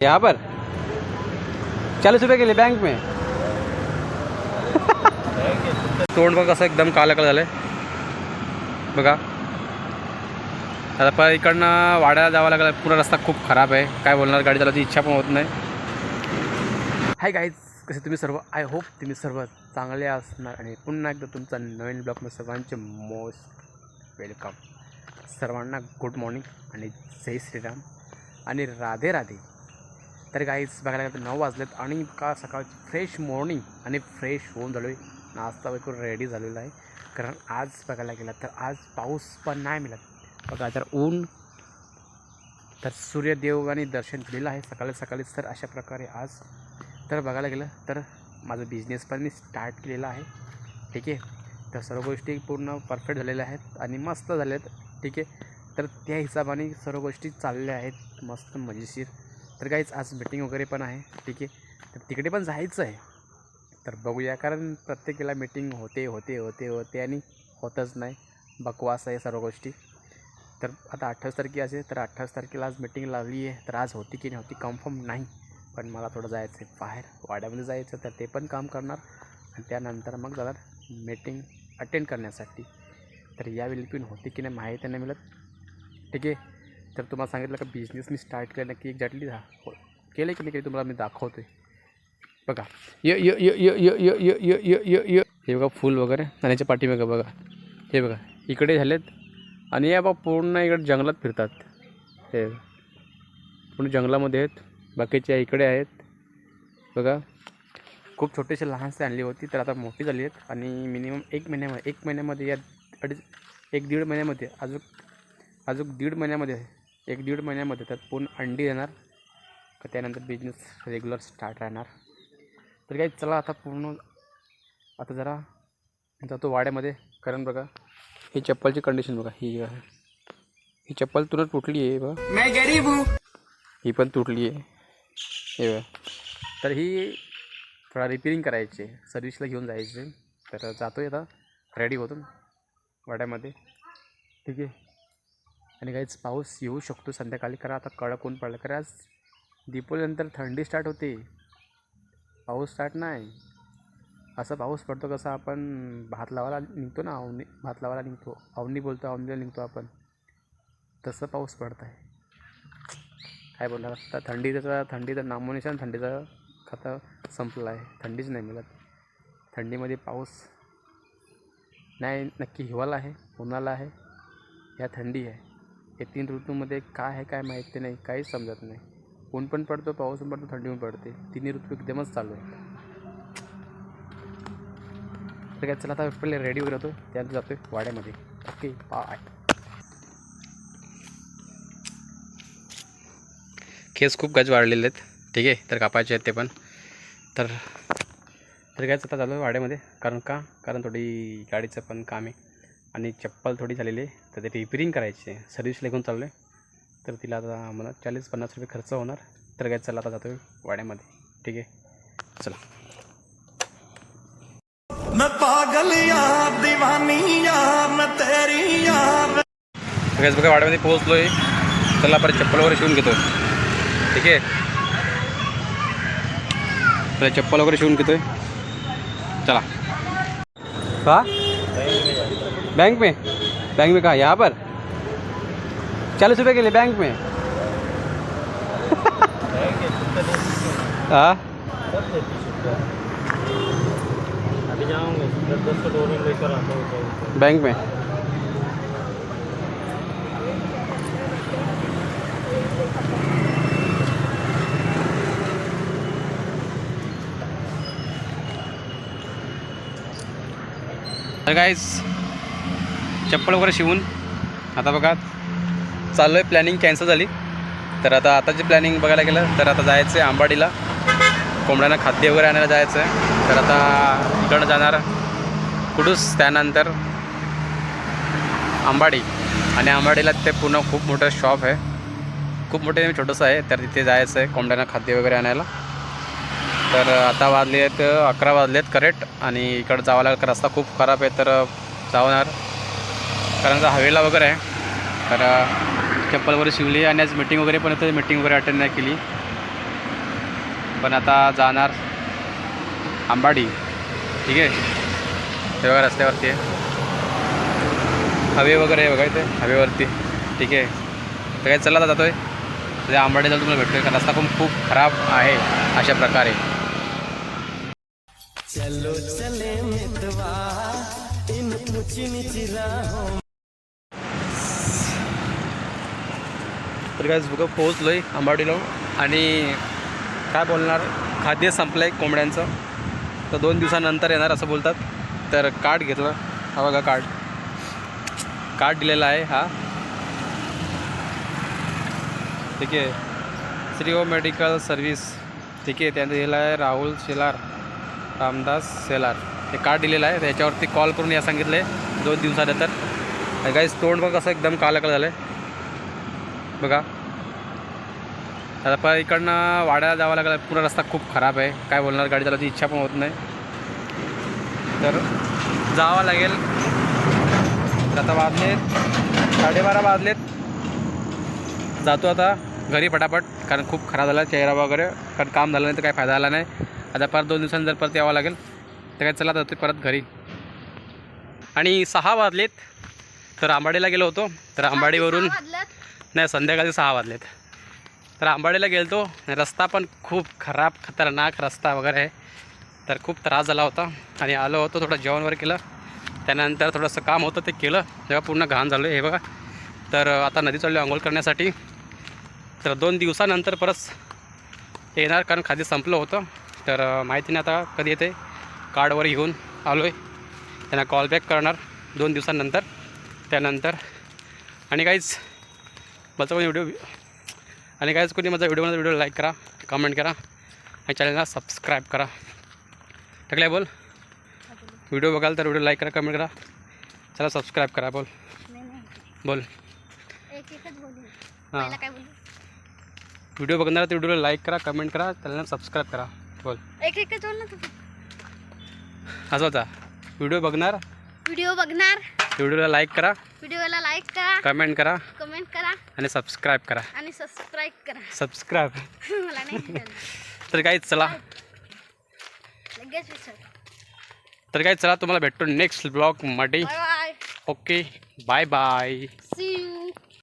यहाँ पर? चालीस रुपये के लिए बैंक में। तोंड बघ कसं एकदम काला काळं झालं आहे बघा. आता पण इकडनं वाड्याला जावं लागलं पुरा रस्ता खूप खराब आहे. काय बोलणार गाडी चालवायची इच्छा पण होत नाही. हाय गाईज कसे तुम्ही सर्व? आय होप तुम्ही सर्व चांगले असणार आणि पुन्हा एकदा तुमचा नवीन ब्लॉगमध्ये सर्वांचे मोस्ट वेलकम सर्वांना गुड मॉर्निंग आणि जय श्रीराम आणि राधे राधे. तर काहीच बघायला गेलं तर नऊ वाजलेत आणि का सकाळची फ्रेश मॉर्निंग आणि फ्रेश होऊन झालो आहे नाश्ता वगैरे रेडी झालेला आहे. कारण आज बघायला गेला तर आज पाऊस पण नाही मिळत. बघा तर ऊन तर सूर्यदेवाने दर्शन दिलेलं आहे सकाळी सकाळीच तर अशा प्रकारे आज. तर बघायला गेलं तर माझं बिझनेस पण मी स्टार्ट केलेला आहे. ठीक आहे? तर सर्व गोष्टी पूर्ण परफेक्ट झालेल्या आहेत आणि मस्त झाल्या आहेत ठीक आहे? तर त्या हिशोबाने सर्व गोष्टी चालल्या आहेत. मस्त मजेशीर. तर काहीच आज मीटिंग वगैरे पण आहे. ठीक आहे? तर तिकडे पण जायचं आहे. तर बघूया कारण प्रत्येकीला मीटिंग होते होते होते होते आणि होतच नाही. बकवास आहे सर्व गोष्टी. तर आता अठ्ठावीस तारखे असेल तर अठ्ठावीस तारखेला आज मीटिंग लावली आहे. तर आज होती की नाही होती कन्फर्म नाही. पण मला थोडं जायचं आहे बाहेर. वाड्यामध्ये जायचं तर ते पण काम करणार. आणि त्यानंतर मग जाणार मीटिंग अटेंड करण्यासाठी. तर यावेळी पण होती की नाही माहिती नाही मिळत. ठीक आहे? तर तुम्हाला सांगितलं का बिझनेस मी स्टार्ट केला की एक्झॅक्टली हा हो केलं की नाही काही तुम्हाला मी दाखवतो आहे बघा य य य य य य य य य य य हे बघा फुल वगैरे आणि याच्या पाठीमागं बघा हे बघा इकडे झालेत आणि या बघा पूर्ण इकडे जंगलात फिरतात हे पूर्ण जंगलामध्ये आहेत बाकीचे इकडे आहेत बघा खूप छोटेसे लहानसे आणली होती तर आता मोठी झाली आहेत आणि मिनिमम एक महिन्यामध्ये एक महिन्यामध्ये या अडीच एक दीड महिन्यामध्ये अजून अजून दीड महिन्यामध्ये एक दीड महिन्यामध्ये त्यात पूर्ण अंडी येणार तर त्यानंतर बिझनेस रेग्युलर स्टार्ट राहणार. तर काही चला आता पूर्ण आता जरा जातो वाड्यामध्ये. कारण बघा ही चप्पलची कंडिशन बघा ही आहे. ही चप्पल तुरंत तुटली आहे बघा. मैं गरीब हूँ. पण तुटली आहे हे बघा. तर ही थोडा रिपेरिंग करायची आहे सर्व्हिसला घेऊन जायचे. तर जातो आहे आता रेडी होतो. वाड्यामध्ये. ठीक आहे. आणि काहीच पाऊस येऊ शकतो संध्याकाळी करा आता कडक ऊन पडलं. कारण आज दीपोलीनंतर थंडी स्टार्ट होते. पाऊस स्टार्ट नाही. असा पाऊस पडतो कसं आपण भात लावायला निघतो ना अवनी भात लावायला निघतो. अवनी बोलतो अवनीला निघतो आपण. तसं पाऊस पडत आहे काय बोलणार? आता थंडीचा थंडीचं नामोनिशान थंडीचं खाता संपलं आहे थंडीच नाही मिळत. थंडीमध्ये पाऊस नाही नक्की हिवाळा आहे उन्हाळा आहे. या थंडी आहे. हे तीन ऋतूमध्ये काय आहे काय माहिती नाही काहीच समजत नाही. ऊन पण पडतो पाऊस पण पडतो थंडी पण पडते. तिन्ही ऋतू एकदमच चालू आहे तर काय चला आता पहिले रेडी वगैरे होतो त्यानंतर जातो आहे वाड्यामध्ये. ओके बाय केस खूप गज वाढलेले आहेत. ठीक आहे तर कापायचे आहेत ते पण. तर तर काय आता चालू आहे वाड्यामध्ये. कारण का? कारण थोडी गाडीचं पण काम आहे. आणि चप्पल थोडी झालेली आहे. तर ते रिपेरिंग करायची आहे. सर्व्हिसला घेऊन चाललो आहे तर तिला आता मला चाळीस पन्नास रुपये खर्च होणार. तर काय चला आता जातो वाड्यामध्ये. ठीक आहे? चला. मैं पागल यार दीवानी यार मैं तेरी यार सगळ्याच बघा वाड्यामध्ये पोहोचलो आहे चला परत चप्पल वगैरे शिवून घेतो ठीक आहे? चप्पल वगैरे शिवून घेतोय. चला. का? बैंक में? बैंक में कहा? यहाँ पर? चालीस रुपये के लिए बैंक में? हाँ? बैंक में? गाइस चप्पल वगैरे शिवून. आता बघा चाललो आहे प्लॅनिंग कॅन्सल झाली. तर आता आताची प्लॅनिंग बघायला गेलं तर आता जायचं आहे आंबाडीला. कोंबड्यांना खाद्य वगैरे आणायला जायचं आहे तर आता इकडं जाणार कुडूस त्यानंतर आंबाडी. आणि आंबाडीला ते पूर्ण खूप मोठं शॉप आहे. खूप मोठे छोटंसं आहे तर तिथे जायचं आहे कोंबड्यांना खाद्य वगैरे आणायला. तर आता वाजले आहेत अकरा वाजले आहेत करेक्ट आणि इकडं जावं लागेल रस्ता खूप खराब आहे तर जावणार कारण हवेला वगैरे आहे. तर चप्पल वगैरे शिवली आणि आज मीटिंग वगैरे पण होतं. मीटिंग वगैरे अटेंड नाही केली. पण आता जाणार आंबाडी. ठीक आहे? तेव्हा बघा रस्त्यावरती आहे. हवे वगैरे आहे बघा इथे हवेवरती. ठीक आहे? तर काय चला आता आहे तर त्या आंबाडीला तुम्हाला भेटतोय. कारण रस्ता पण खूप खराब आहे अशा प्रकारे. चलो चले तर काय बघा पोहोचलो आहे आंबाडीला आणि काय बोलणार? खाद्य संपलं आहे कोंबड्यांचं. तर दोन दिवसानंतर येणार असं बोलतात. तर कार्ड घेतलं. हा बघा कार्ड कार्ड दिलेला आहे हा. ठीक आहे. श्रीओ मेडिकल सर्व्हिस. ठीक आहे त्यानं दिलेलं आहे राहुल शेलार रामदास शेलार. हे कार्ड दिलेलं आहे. त्याच्यावरती कॉल करून या सांगितलं आहे दोन दिवसानंतर. काही तोंड बघ कसं एकदम काळं झालं आहे बघा. आता पण इकडनं वाड्याला जावं लागलं पुरा रस्ता खूप खराब आहे. काय बोलणार गाडी चालवायची इच्छा पण होत नाही. तर जावं लागेल. तर आता वाजलेत साडेबारा वाजलेत. जातो आता घरी फटाफट कारण खूप खराब झाला चेहरा वगैरे कारण काम झालं नाही तर काही फायदा आला नाही. आता परत दोन दिवसांनी जर परत यावं लागेल तर काय चला जातो परत घरी. आणि सहा वाजलेत. तर आंबाडीला गेलो होतो. तर आंबाडीवरून नाही संध्याकाळी सहा वाजलेत. तर आंबाडीला गेलतो. रस्ता पण खूप खराब खतरनाक रस्ता वगैरे. आहे तर खूप त्रास झाला होता. आणि आलो होतो थोडं जेवण वगैरे केलं. त्यानंतर थोडंसं काम होतं ते केलं. तेव्हा पूर्ण घाण झालं. हे बघा. तर आता नदी चाललो आंघोळ करण्यासाठी. तर दोन दिवसानंतर परत येणार कारण खादी संपलं होतं. तर माहिती नाही आता कधी येते. कार्डवर घेऊन आलो आहे त्यांना कॉल बॅक करणार दोन दिवसानंतर. त्यानंतर आणि काहीच माझा पण व्हिडिओ आणि काहीच कोणी माझा व्हिडिओ माझा व्हिडिओ लाईक करा कमेंट करा आणि चॅनलला सबस्क्राईब करा. टाकलाय बोल. व्हिडिओ बघाल तर व्हिडिओ लाईक करा कमेंट करा. चला सबस्क्राईब करा बोल. बोल. हां. व्हिडिओ बघणार तर व्हिडिओला लाईक करा कमेंट करा चॅनलला सबस्क्राईब करा. बोल. एक एकच बोल ना तू. असं होता. व्हिडिओ बघणार. व्हिडिओ बघणार. व्हिडिओला लाईक करा. व्हिडिओला लाईक करा. कमेंट करा. कमेंट करा. आणि सबस्क्राईब करा. आणि सबस्क्राईब करा. सबस्क्राईब मला नाही. तर काहीच चला. लगेच तर काही चला तुम्हाला भेटतो नेक्स्ट ब्लॉगमध्ये okay bye bye see you